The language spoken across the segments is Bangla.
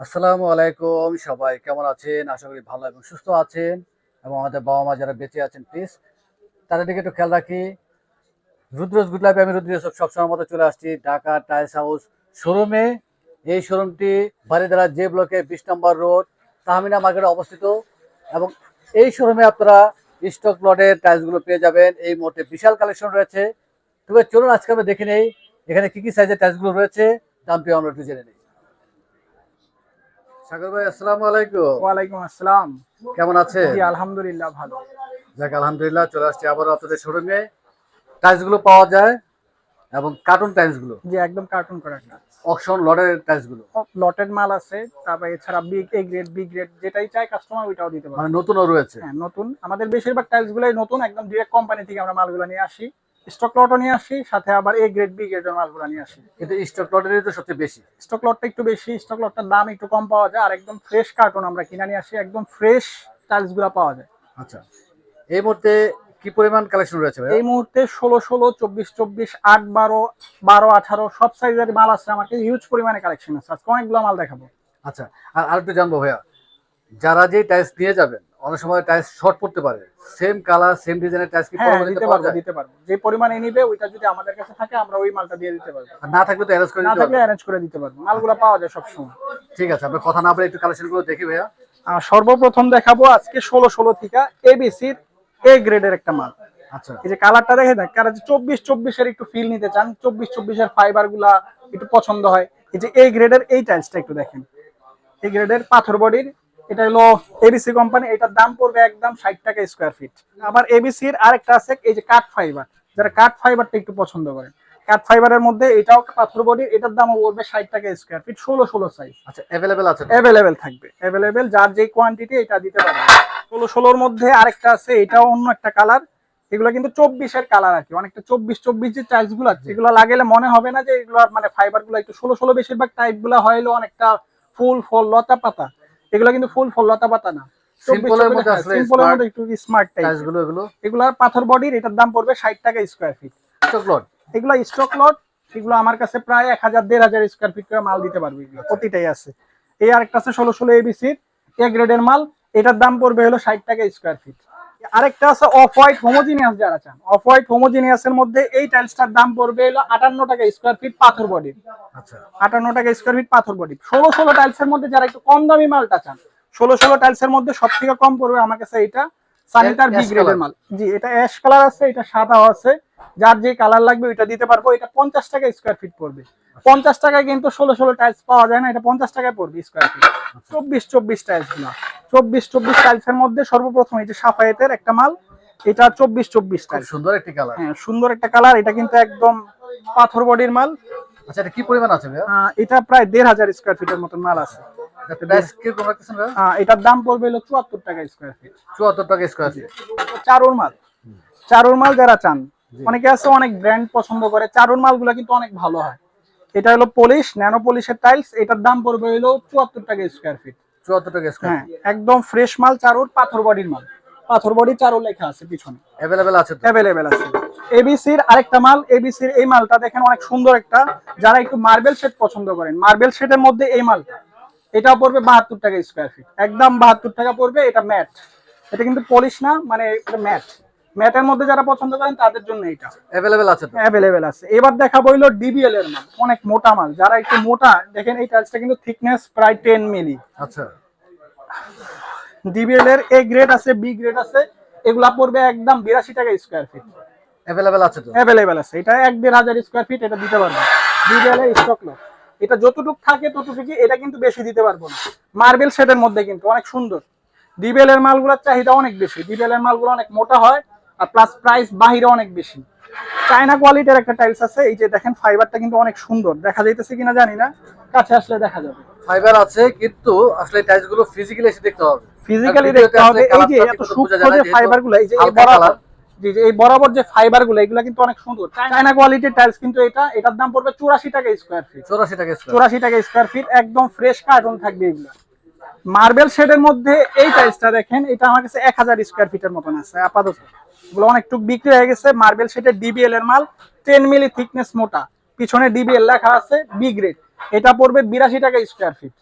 আসসালামু আলাইকুম সবাই, কেমন আছেন? আশা করি ভালো এবং সুস্থ আছেন। এবং আমাদের বাবা মা যারা বেঁচে আছেন প্লিজ তাদের দিকে একটু খেয়াল রাখি। রুদ্রস গুড লাইফে আমি রুদ্র সবসময় মতো চলে আসছি ঢাকা টাইলস হাউস শোরুমে এই শোরুমটি বারিদারা যে ব্লকে বিশ নম্বর রোড তাহমিনা মার্কেটে অবস্থিত। এবং এই শোরুমে আপনারা স্টক লটের টাইলসগুলো পেয়ে যাবেন। এই মুহূর্তে বিশাল কালেকশন রয়েছে। তবে চলুন আজকে আমরা দেখে নেই, এখানে কি কি সাইজের টাইলসগুলো রয়েছে। দামটি আমরা একটু জেনে নিই। সাগর ভাই আসসালামু আলাইকুম। ওয়ালাইকুম আসসালাম। কেমন আছে জি আলহামদুলিল্লাহ ভালো। যাক আলহামদুলিল্লাহ চলে আসছি আবারও আপনাদের শোরুমে টাইলসগুলো পাওয়া যায় এবং কার্টুন টাইলসগুলো। জি একদম কার্টুন করা অকশন লটের টাইলসগুলো। লটেড মাল আছে তারপরে এছাড়া big A grade B grade যেটাই চাই কাস্টমার ওইটাও দিতে পারে মানে নতুনও রয়েছে। হ্যাঁ নতুন। আমাদের বেশিরভাগ টাইলস গুলোই নতুন একদম ডিরেক্ট কোম্পানি থেকে আমরা মালগুলো নিয়ে আসি। স্টক লটও নিয়ে আসি সাথে আবার এ গ্রেড বি গ্রেডের মালগুলো নিয়ে আসি। কিন্তু স্টক লটেরই তো সবচেয়ে বেশি। স্টক লটটা একটু বেশি স্টক লটটার দাম একটু কম পাওয়া যায় আর একদম ফ্রেশ কার্টুন আমরা কিনে নিয়ে আসি একদম ফ্রেশ টাইলসগুলো পাওয়া যায়। আচ্ছা। এই মুহূর্তে কি পরিমাণ কালেকশন রয়েছে ভাই এই মুহূর্তে ষোলো ষোলো চব্বিশ চব্বিশ আট বারো বারো আঠারো সব সাইজের মাল আছে আমার কাছে হিউজ পরিমাণে কালেকশন আছে। আজকে অনেকগুলো মাল দেখাবো। আচ্ছা আর আরেকটু জানব ভাইয়া যারা যে টাইলস নিয়ে যাবেন অনেক সময় টাইলস শর্ট পড়তে পারে। সেম কালার সেম ডিজাইনের টাইলস কি হ্যাঁ দিতে পাওয়া পারব? যায়? দিতে পারব। যে পরিমাণে নিবে ওইটা যদি আমাদের কাছে থাকে আমরা ওই মালটা দিয়ে দিতে পারব। না থাকলে তো অ্যারেঞ্জ করে না থাকলে অ্যারেঞ্জ করে দিতে পারব। মালগুলো পাওয়া যায় সবসময়। ঠিক আছে আপনার কথা না বলে একটু কালেকশনগুলো দেখি ভাইয়া। সর্বপ্রথম দেখাবো আজকে ষোলো ষোলো থেকে এবিসির এ গ্রেডের একটা মাল। আচ্ছা। এই যে কালারটা দেখে দেখ কারা যে চব্বিশ চব্বিশের একটু ফিল নিতে চান চব্বিশ চব্বিশের ফাইবারগুলা একটু পছন্দ হয়। এই যে এই গ্রেডের এই টাইলসটা একটু দেখেন। এই গ্রেডের পাথর বডির এটা হলো এবিসি কোম্পানি এটার দাম পড়বে একদম ষাট টাকা স্কোয়ার ফিট আবার এবিসির আরেকটা আছে এই যে কাঠ ফাইবার যারা কাঠ ফাইবারটা একটু পছন্দ করেন কাঠ ফাইবারের মধ্যে এটাও পাথর বডি এটার দামও পড়বে ষাট টাকা স্কোয়ার ফিট ষোলো ষোলো সাইজ আচ্ছা অ্যাভেলেবেল আছে? অ্যাভেলেবেল থাকবে। অ্যাভেলেবেল যার যে কোয়ান্টিটি এটা দিতে পারবে। ষোলো ষোলোর মধ্যে আরেকটা আছে এটাও অন্য একটা কালার এগুলো কিন্তু চব্বিশের কালার আর কি। অনেকটা চব্বিশ চব্বিশ যে টাইলসগুলো আছে এগুলো লাগালে মনে হবে না যে এগুলো মানে ফাইবারগুলো একটু ষোলো ষোলো বেশিরভাগ টাইপগুলো হইল অনেকটা ফুল ফল লতা পাতা। এগুলো কিন্তু ফুল ফল লতা পাতা না। Simple মধ্যে আসলে সিম্পলের মধ্যে একটু স্মার্ট টাইপ টাইলসগুলো এগুলো পাথর বডির এটার দাম পড়বে ষাট টাকা স্কোয়ার ফিট স্টক লট এগুলো স্টক লট এগুলো আমার কাছে প্রায় এক হাজার দেড় হাজার স্কোয়ার ফিট করে মাল দিতে পারবে এগুলো প্রতিটাই আছে। এই আরেকটা আছে ষোলো ষোলো এবিসির এ গ্রেড এর মাল এটার দাম পড়বে হলো ষাট টাকা স্কোয়ার ফিট আরেকটা আছে অফ হোয়াইট হোমোজিনিয়াস যারা চান অফ হোয়াইট হোমোজিনিয়াসের মধ্যে এই টাইলসটার দাম পড়বে হলো আটান্ন টাকা স্কোয়ার ফিট পাথর বডি আচ্ছা। আটান্ন টাকা স্কোয়ার ফিট পাথর বডি ষোলো ষোলো টাইলসের মধ্যে যারা একটু কম দামি মালটা চান ষোলো ষোলো টাইলসের মধ্যে সব থেকে কম পড়বে আমার কাছে এটা সানিটার বি গ্রেডের মাল। জি এটা অ্যাশ কালার আছে এটা সাদা আছে। যার যে কালার লাগবে ওইটা দিতে পারব। এটা পঞ্চাশ টাকা স্কোয়ার ফিট পড়বে। পঞ্চাশ টাকায় কিন্তু ষোলো ষোলো টাইলস পাওয়া যায় না এটা পঞ্চাশ টাকায় পড়বে স্কোয়ার ফিট চব্বিশ চব্বিশ টাইলসগুলো। চব্বিশ চব্বিশ টাইলসের মধ্যে সর্বপ্রথম এই যে সাফায়েতের একটা মাল এটা চব্বিশ চব্বিশ টাইলস সুন্দর একটি কালার হ্যাঁ সুন্দর একটা কালার এটা কিন্তু একদম পাথর বডির মাল। আচ্ছা এটা কি পরিমাণ আছে এটা প্রায় দেড় হাজার স্কোয়ার ফিটের মতন মাল আছে। এটার দাম পড়বে হলো চুয়াত্তর টাকা স্কোয়ার ফিট চুয়াত্তর টাকা স্কোয়ার ফিট চারুর মাল। চারুর মাল যারা চান অনেকে আছে অনেক ব্র্যান্ড পছন্দ করে চারুর মালগুলো কিন্তু অনেক ভালো হয়। এটা হলো পলিশ ন্যানো পলিশের টাইলস এটার দাম পড়বে হলো চুয়াত্তর টাকা স্কোয়ার ফিট চুয়াত্তর টাকা স্কোয়ার একদম ফ্রেশ মাল চারুর পাথর বডির মাল। পাথর বডি চারু লেখা আছে পিছনে। অ্যাভেলেবেল আছে অ্যাভেলেবেল আছে। এবিসির আরেকটা মাল এবিসির এই মালটা দেখেন অনেক সুন্দর একটা। যারা একটু মার্বেল শেড পছন্দ করেন মার্বেল শেডের মধ্যে এই মালটা। এটাও পড়বে বাহাত্তর টাকা স্কোয়ার ফিট একদম বাহাত্তর টাকা পড়বে এটা ম্যাট এটা কিন্তু পলিশ না মানে এটা ম্যাট ম্যাটের মধ্যে যারা পছন্দ করেন তাদের জন্য এটা। অ্যাভেলেবেল আছে অ্যাভেলেবেল আছে। এবার দেখাবো হইল ডিবিএল এর মাল অনেক মোটা মাল। যারা একটু মোটা দেখেন এই টাইলসটা কিন্তু থিকনেস প্রায় টেন মিলি আচ্ছা। ডিবিএল এর এ গ্রেড আছে বি গ্রেড আছে। এগুলা পড়বে একদম বিরাশি টাকা স্কোয়ার ফিট অ্যাভেলেবেল আছে তো? অ্যাভেলেবেল আছে। এটা এক দেড় হাজার স্কোয়ার ফিট এটা দিতে পারব। ডিবিএল এর স্টক লট এটা যতটুকু থাকে ততটুকু এটা কিন্তু বেশি দিতে পারব না। মার্বেল শেডের মধ্যে কিন্তু অনেক সুন্দর। ডিবিএল এর মালগুলোর চাহিদা অনেক বেশি। ডিবিএল এর মালগুলো অনেক মোটা হয় আর প্লাস প্রাইস বাহিরে অনেক বেশি। চায়না কোয়ালিটির একটা টাইলস আছে এই যে দেখেন ফাইবারটা কিন্তু অনেক সুন্দর। দেখা যাইতেছে কিনা জানি না কাছে আসলে দেখা যাবে। ফাইবার আছে কিন্তু আসলে টাইলসগুলো ফিজিক্যালি এসে দেখতে হবে। ফিজিক্যালি দেখতে হবে। এই যে এত সূক্ষ্ম যে যেহেতু ফাইবারগুলো এই যে এই colour। জি এই বরাবর যে ফাইবারগুলো এগুলো কিন্তু অনেক সুন্দর। চায়না কোয়ালিটির টাইলস কিন্তু এটা এটার দাম পড়বে চুরাশি টাকা স্কোয়ার ফিট চৌরাশি টাকা চুরাশি টাকা স্কোয়ার ফিট একদম ফ্রেশ কার্টুন থাকবে এগুলো। মার্বেল শেডের মধ্যে এই টাইলসটা দেখেন এটা আমার কাছে এক হাজার স্কোয়ার ফিটের মতন আছে আপাতত। এগুলো অনেকটুকু বিক্রি হয়ে গেছে মার্বেল শেডের ডিবিএল এর মাল টেন মিলি থিকনেস মোটা। পিছনে ডিবিএল লেখা আছে বি গ্রেড এটা পড়বে বিরাশি টাকা স্কোয়ার ফিট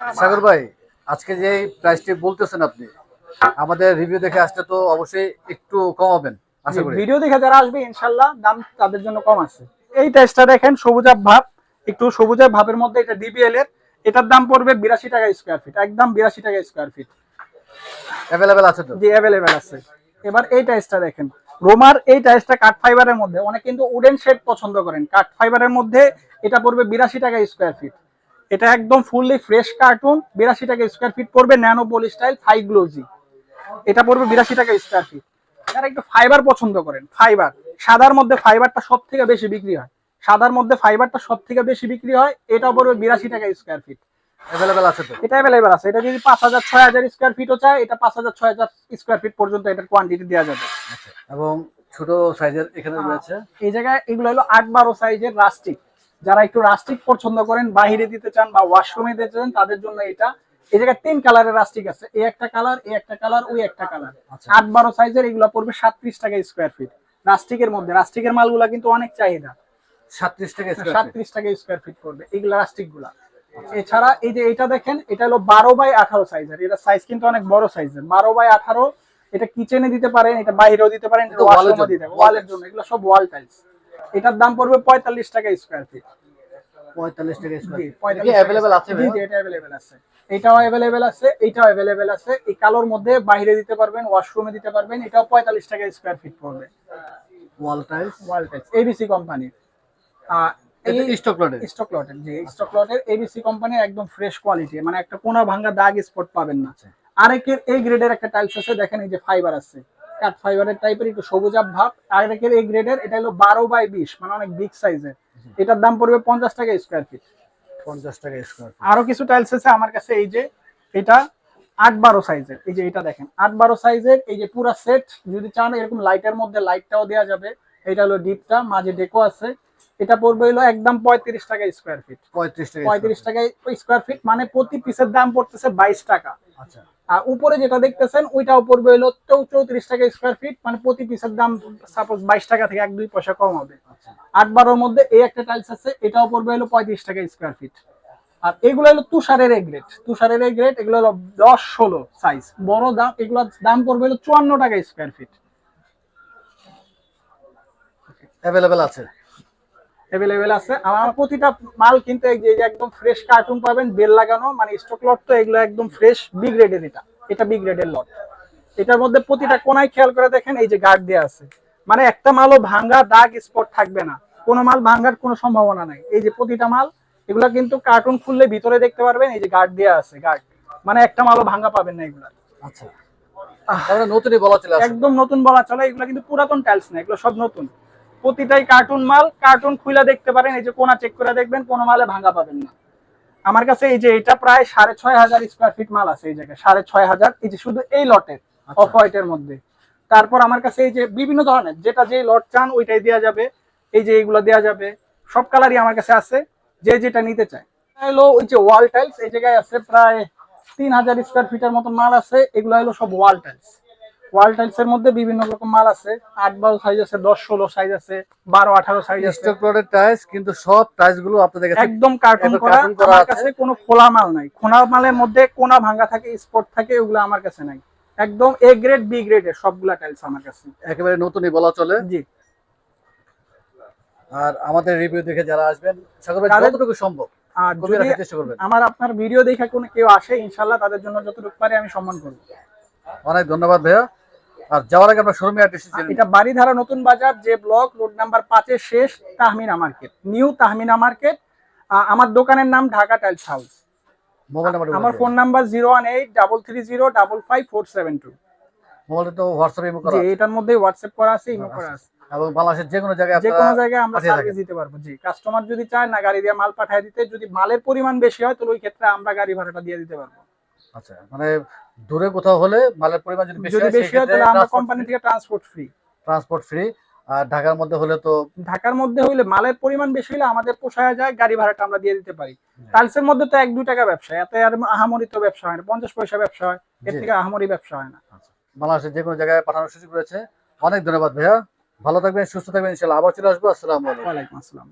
সাগর ভাই আজকে যে প্রাইসটি বলতেছেন আপনি আমাদের রিভিউ দেখে আসলে তো অবশ্যই একটু কমাবেন আশা করি। ভিডিও দেখে যারা আসবে ইনশাল্লাহ দাম তাদের জন্য কম আছে। এই টাইসটা দেখেন সবুজাব ভাব একটু সবুজাব ভাবের মধ্যে এটা ডিবিএল এর এটার দাম পড়বে বিরাশি টাকা স্কোয়ার ফিট একদম বিরাশি টাকা স্কোয়ার ফিট অ্যাভেলেবেল আছে তো? জি অ্যাভেলেবেল আছে। এবার এই টাইসটা দেখেন রোমার এই টাইসটা কাঠ ফাইবারের মধ্যে অনেক কিন্তু উডেন শেড পছন্দ করেন। কাঠ ফাইবারের মধ্যে এটা পড়বে বিরাশি টাকা স্কোয়ার ফিট এটা একদম ফুললি ফ্রেশ কার্টুন বিরাশি টাকা স্কোয়ার ফিট পড়বে ন্যানো পলি স্টাইল ফাই গ্লোজি এটা পড়বে বিরাশি টাকা স্কোয়ার ফিট যারা একটু ফাইবার পছন্দ করেন ফাইবার সাদার মধ্যে ফাইবারটা সব থেকে বেশি বিক্রি হয়। সাদার মধ্যে ফাইবারটা সব থেকে বেশি বিক্রি হয় এটা পড়বে বিরাশি টাকা স্কোয়ার ফিট অ্যাভেলেবেল আছে তো? এটা অ্যাভেলেবেল আছে। এটা যদি পাঁচ হাজার ছয় হাজার স্কোয়ার ফিটও চায় এটা পাঁচ হাজার ছয় হাজার স্কোয়ার ফিট পর্যন্ত এটার কোয়ান্টিটি দেওয়া যাবে। আচ্ছা এবং ছোট সাইজের এখানে রয়েছে? এই জায়গায় এগুলো হলো আট বারো সাইজের রাস্টিক যারা একটু রাস্টিক পছন্দ করেন বাহিরে দিতে চান বা ওয়াশরুমে দিতে চান তাদের জন্য এটা এই জায়গায় তিন কালারের রাস্টিক আছে। এই একটা কালার এই একটা কালার ওই একটা কালার। আচ্ছা। আট বারো সাইজের এগুলো পড়বে সাতত্রিশ টাকা স্কোয়ার ফিট রাস্টিকের মধ্যে রাস্টিকের মালগুলা কিন্তু অনেক চাহিদা। সাতত্রিশ টাকা স্কোয়ার ফিট সাতত্রিশ টাকা স্কোয়ার ফিট পড়বে এগুলা রাস্টিকগুলা এছাড়া এই যে এটা দেখেন এটা হলো বারো বাই আঠারো সাইজের এটা সাইজ কিন্তু অনেক বড় সাইজের বারো বাই আঠারো এটা কিচেনে দিতে পারেন এটা বাইরেও দিতে পারেন ওয়ালের জন্য। এগুলো সব ওয়াল টাইলস এটার দাম পড়বে পঁয়তাল্লিশ টাকা স্কোয়ার ফিট পঁয়তাল্লিশ টাকা স্কোয়ার জি, ফিট 45 আছে এটা অ্যাভেলেবেল আছে। এটাও অ্যাভেলেবেল আছে এটাও অ্যাভেলেবেল আছে। এই কালোর মধ্যে বাইরে দিতে পারবেন ওয়াশরুমে দিতে পারবেন এটাও পঁয়তাল্লিশ টাকা স্কোয়ার ফিট পড়বে। Wall tiles wall tiles ABC কোম্পানির এই স্টক লটে স্টক লটের জি স্টক লটের এবিসি কোম্পানির একদম ফ্রেশ কোয়ালিটি মানে একটা কোনা ভাঙা দাগ স্পট পাবেন না। আচ্ছা। আরেকের এই গ্রেডের একটা টাইলস আছে দেখেন এই যে ফাইবার আছে। কাঠ ফাইবারের টাইপের একটু সবুজাব ভাব আরেকের এই গ্রেডের এটা হলো বারো বাই বিশ মানে অনেক বিগ সাইজের এটার দাম পড়বে পঞ্চাশ টাকা স্কোয়ার ফিট পঞ্চাশ টাকা স্কোয়ার ফিট আরও কিছু টাইলস আছে আমার কাছে এই যে এটা আট বারো সাইজের এই যে এটা দেখেন আট বারো সাইজের এই যে পুরা সেট যদি চান এরকম লাইটের মধ্যে লাইটটাও দেওয়া যাবে। এটা হলো ডিপটা মাঝে ডেকো আছে। এটা পড়বে হলো একদম পঁয়ত্রিশ টাকা স্কোয়ার ফিট পঁয়ত্রিশ টাকা পঁয়ত্রিশ টাকা স্কোয়ার ফিট মানে প্রতি পিসের দাম পড়তেছে বাইশ টাকা। আচ্ছা। আর উপরে যেটা দেখতেছেন ওইটাও পড়বে হলো চৌত্রিশ টাকা স্কোয়ার ফিট মানে প্রতি পিসের দাম সাপোজ বাইশ টাকা থেকে এক দুই পয়সা কম হবে। আচ্ছা। আট বারোর মধ্যে এই একটা টাইলস আছে এটাও পড়বে হলো পঁয়ত্রিশ টাকা স্কোয়ার ফিট আর এগুলো হলো তুষারের এ গ্রেড তুষারের গ্রেড এগুলো হলো দশ ষোলো সাইজ বড় দাম এগুলো দাম পড়বে হলো চুয়ান্ন টাকা স্কোয়ার ফিট অ্যাভেলেবেল আছে? অ্যাভেলেবেল আছে। আমার প্রতিটা মাল কিন্তু একদম ফ্রেশ কার্টুন পাবেন বেল লাগানো মানে স্টক লট তো এগুলো একদম ফ্রেশ বি গ্রেডের এটা। এটা বি গ্রেডের লট এটার মধ্যে প্রতিটা কোনায় খেয়াল করে দেখেন এই যে গার্ড দেওয়া আছে। মানে একটা মালও ভাঙ্গা দাগ স্পট থাকবে না। কোনো মাল ভাঙ্গার কোনো সম্ভাবনা নাই। এই যে প্রতিটা মাল এগুলো কিন্তু কার্টুন খুললে ভিতরে দেখতে পারবেন এই যে গার্ড দেওয়া আছে গার্ড মানে একটা মালও ভাঙ্গা পাবেন না এগুলা। আচ্ছা। নতুনই বলা চলে একদম নতুন বলা চলে এগুলো কিন্তু পুরাতন টাইলস না এগুলো সব নতুন। প্রতিটাই কার্টুন মাল কার্টুন খুলে দেখতে পারেন এই যে কোনা চেক করে দেখবেন কোনো মালে ভাঙা পাবেন না। আমার কাছে এই যে এটা প্রায় সাড়ে ছয় হাজার স্কোয়ার ফিট মাল আছে এই জায়গায় সাড়ে ছয় হাজার এই যে শুধু এই লটের। অফ হোয়াইটের মধ্যে। তারপর আমার কাছে এই যে বিভিন্ন ধরনের যেটা যে লট চান ওইটাই দেওয়া যাবে এই যে এইগুলো দেওয়া যাবে সব কালারই আমার কাছে আছে যে যেটা নিতে চায়। হলো ওই যে ওয়াল টাইলস এই জায়গায় আছে প্রায় তিন হাজার স্কোয়ার ফিটের মতো মাল আছে এগুলো হলো সব ওয়াল টাইলস ওয়াল টাইলস এর মধ্যে বিভিন্ন রকম মাল আছে। আট বারো সাইজ আছে দশ ষোলো সাইজ আছে বারো আঠারো সাইজ আছে। স্টক টাইলস কিন্তু সব টাইলসগুলো আপনাদের কাছে একদম কার্টুন করা। আমার কাছে কোনো খোলা মাল নাই। খোলা মালের মধ্যে কোনা ভাঙা থাকে স্পট থাকে ওগুলো আমার কাছে নাই। একদম এ গ্রেড বি গ্রেডের সবগুলা টাইলস আমার কাছে। একেবারে নতুনই বলা চলে। জি। আর আমাদের রিভিউ দেখে যারা আসবেন সকলে যতটুকু সম্ভব আর যদি চেষ্টা করবেন। আমার আপনার ভিডিও দেখে কোনো কেউ আসে ইনশাল্লাহ তাদের জন্য যতটুকু পারে আমি সম্মান করব। অনেক ধন্যবাদ ভাইয়া। আর যাওয়ার আগে আপনার শোরুমে অ্যাড্রেস। এটা বাড়িধারা নতুন বাজার যে ব্লক রোড নাম্বার পাঁচের শেষ Tahmina market new Tahmina market. আমার দোকানের নাম Dhaka tiles house. Mobile number আমার phone number zero one eight double three zero double five four seven two. মোবাইলটা তো হোয়াটসঅ্যাপে ইমো করা আছে। এটার মধ্যে হোয়াটসঅ্যাপ করা আছে ইমো করা আছে। এবং বাংলাদেশের যে কোনো জায়গায় যে কোনো জায়গায় আমরা সার্ভিস দিতে পারব। জি কাস্টমার যদি চায় না গাড়ি দিয়ে মাল পাঠিয়ে দিতে যদি মালের পরিমাণ বেশি হয় তাহলে ওই ক্ষেত্রে আমরা গাড়ি ভাড়াটা দিয়ে দিতে পারব। আচ্ছা মানে দূরে কোথাও হলে মালের পরিমাণ যদি বেশি যদি বেশি হয় তাহলে আমরা কোম্পানি থেকে ট্রান্সপোর্ট ফ্রি ট্রান্সপোর্ট ফ্রি আর ঢাকার মধ্যে হলে তো ঢাকার মধ্যে মালের পরিমাণ বেশি হলে আমাদের পোষায় যায় গাড়ি ভাড়াটা আমরা দিয়ে দিতে পারি। টাইলসের মধ্যে তো এক দুই টাকা ব্যবসা এতে আর আহামরি তো ব্যবসা হয় না পঞ্চাশ পয়সা ব্যবসা হয় এর থেকে আহামরি ব্যবসা হয় না। বাংলাদেশের যে কোনো জায়গায় পাঠানোর সুযোগ রয়েছে। অনেক ধন্যবাদ ভাইয়া। ভালো থাকবেন সুস্থ থাকবেন আবার চলে আসব। আসসালামু আলাইকুম। আসসালাম।